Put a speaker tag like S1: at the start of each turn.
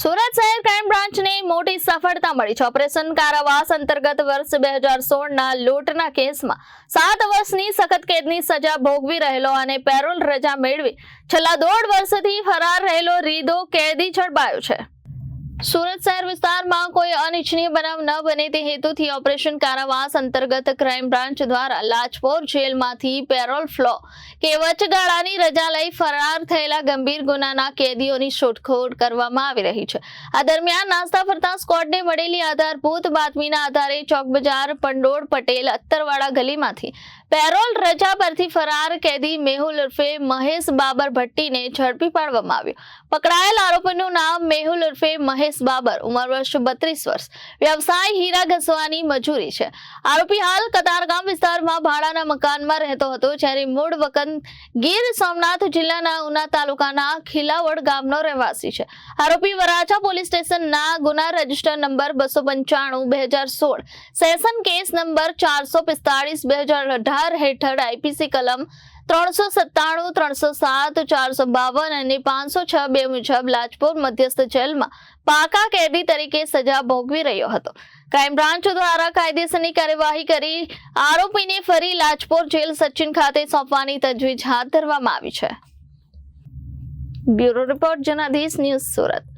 S1: સુરત શહેર ક્રાઇમ બ્રાન્ચને મોટી સફળતા મળી છે. ઓપરેશન કારાવાસ અંતર્ગત વર્ષ બે હજાર સોળના લૂંટના કેસમાં સાત વર્ષની સખત કેદની સજા ભોગવી રહેલો અને પેરોલ રજા મેળવી છેલ્લા દોઢ વર્ષથી ફરાર રહેલો રીદો કેદી ઝડપાયો છે. સુરત શહેર વિસ્તારમાં કોઈ અનિચ્છનીય બનાવ ન બને તે હેતુથી ઓપરેશન કારાવાસ અંતર્ગત ક્રાઇમ બ્રાન્ચ દ્વારા લાજપોર જેલમાંથી પેરોલ ફ્લો કે વચગાળાની રજા લઈ ફરાર થયેલા ગંભીર ગુનાના કેદીઓની શોધખોળ કરવામાં આવી રહી છે. આ દરમિયાન નાસ્તા ફરતા સ્કોડને મળેલી આધારભૂત બાતમીના આધારે ચોક બજાર પંડોળ પટેલ અત્તરવાડા ગલીમાંથી પેરોલ રજા પરથી ફરાર કેદી મેહુલ ઉર્ફે મહેશ બાબર ભટ્ટીને ઝડપી પાડવામાં આવ્યો. પકડાયેલ આરોપીનું નામ મેહુલ ઉર્ફે મહેશ બાબર, ઉંમર વર્ષ બત્રીસ વર્ષ. વ્યવસાય હીરા ઘસવાની મજૂરી છે. આરોપી હાલ કતારગામ વિસ્તારમાં ભાડાના મકાનમાં રહેતો હતો, જ્યારે મૂળ વતન ગીર સોમનાથ જિલ્લાના ઉના તાલુકાના ખીલાવડ ગામનો રહેવાસી છે. આરોપી વરાછા પોલીસ સ્ટેશનના ગુના રજિસ્ટર નંબર બસો પંચાણું, બે હજાર સોળ, સેશન કેસ નંબર ચારસો પિસ્તાળીસ, બે હજાર અઢાર હેઠળ આઈપીસી કલમ ત્રણસો સત્તાણું, ત્રણસો સાત, ચારસો બાવન અને પાંચસો છ બે મુજબ લાજપોર મધ્યસ્થ જેલમાં પાકા કેદી તરીકે સજા ભોગવી રહ્યો હતો. ક્રાઇમ બ્રાન્ચ દ્વારા કાયદેસરની કાર્યવાહી કરી આરોપીને ફરી લાજપોર જેલ સચિન ખાતે સોંપવાની તજવીજ હાથ ધરવામાં આવી છે. Bureau report Janadhish news Surat.